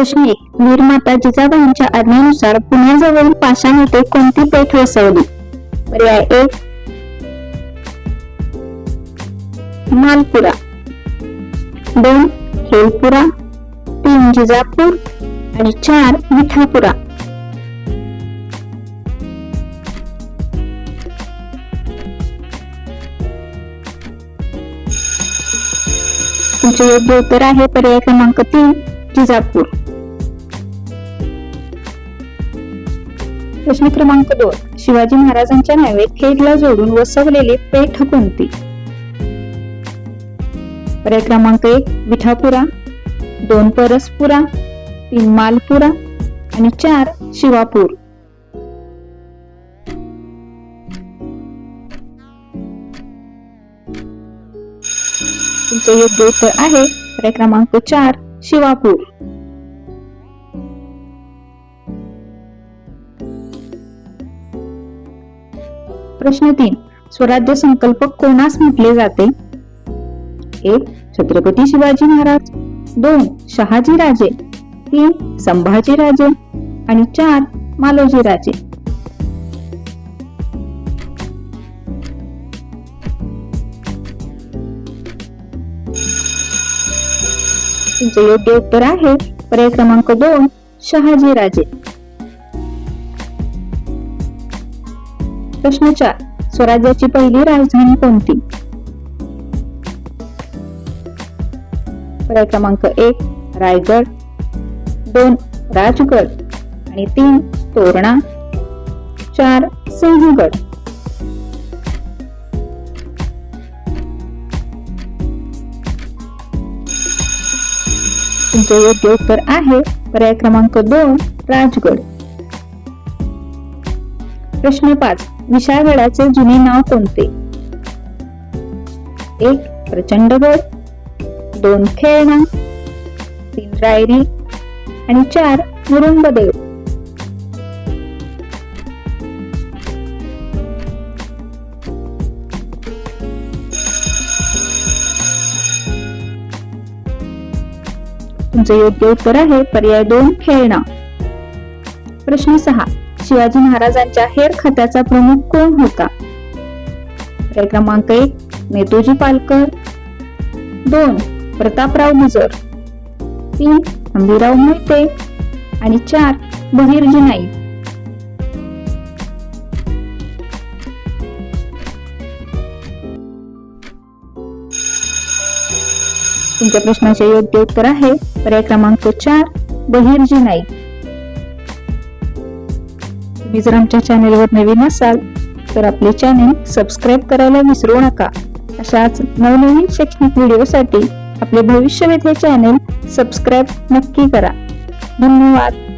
प्रश्न एक निर्माता जिजाबाईंच्या आज्ञेनुसार पुण्याजवळील पाषाण येथे कोणती पेठ वसवली? पर्याय एक मालपुरा. दोन. खेळपुरा तीन. जिजापूर. आणि चार. मिठापुरा तुमचे योग्य उत्तर आहे. पर्याय क्रमांक तीन. जिजापूर. प्रश्न क्रमांक दोन. शिवाजी महाराजांच्या नावे खेडला जोडून वसवलेली पेठ कोणती? पर्याय क्रमांक एक विठापुरा दोन परसपुरा तीन मालपुरा आणि चार शिवापूर. तुमचं योग्य उत्तर आहे. पर्याय क्रमांक चार शिवापूर. प्रश्न तीन स्वराज्य संकल्प कोणास म्हटले जाते? एक छत्रपती शिवाजी महाराज. दोन शहाजी राजे. तीन संभाजी राजे. आणि चार मालोजी राजे. तुमचे योग्य उत्तर आहे. पर्याय क्रमांक दोन शहाजी राजे. प्रश्न चार स्वराज्याची पहिली राजधानी कोणती? पर्याय क्रमांक एक रायगड. दोन राजगड. आणि तीन तोरणा. चार सिंहगड तुमचे योग्य उत्तर आहे. पर्याय क्रमांक दोन राजगड. प्रश्न पाच. विशाळगडाचे जुने नाव कोणते? एक प्रचंडगड दोन खेळणा. तीन रायरी. आणि चार मुरुंबदेव. तुमचे योग्य उत्तर आहे पर्याय दोन खेळणा. प्रश्न सहा. शिवाजी महाराजांच्या हेर खात्याचा प्रमुख कोण होता? पर्याय क्रमांक एक नेतोजी पालकर. दोन प्रतापराव गुजर तीन अंबीराव मोहिते. आणि चार बहिर्जी नाईक तुमच्या प्रश्नाचे योग्य उत्तर आहे. पर्याय क्रमांक चार बहिर्जी नाईक तुम्ही जर आमच्या चॅनेलवर नवीन असाल तर आपले चॅनेल सबस्क्राईब करायला विसरू नका. अशाच नवनवीन शैक्षणिक व्हिडिओसाठी आपले भविष्यवेध हे चॅनेल सबस्क्राईब नक्की करा. धन्यवाद.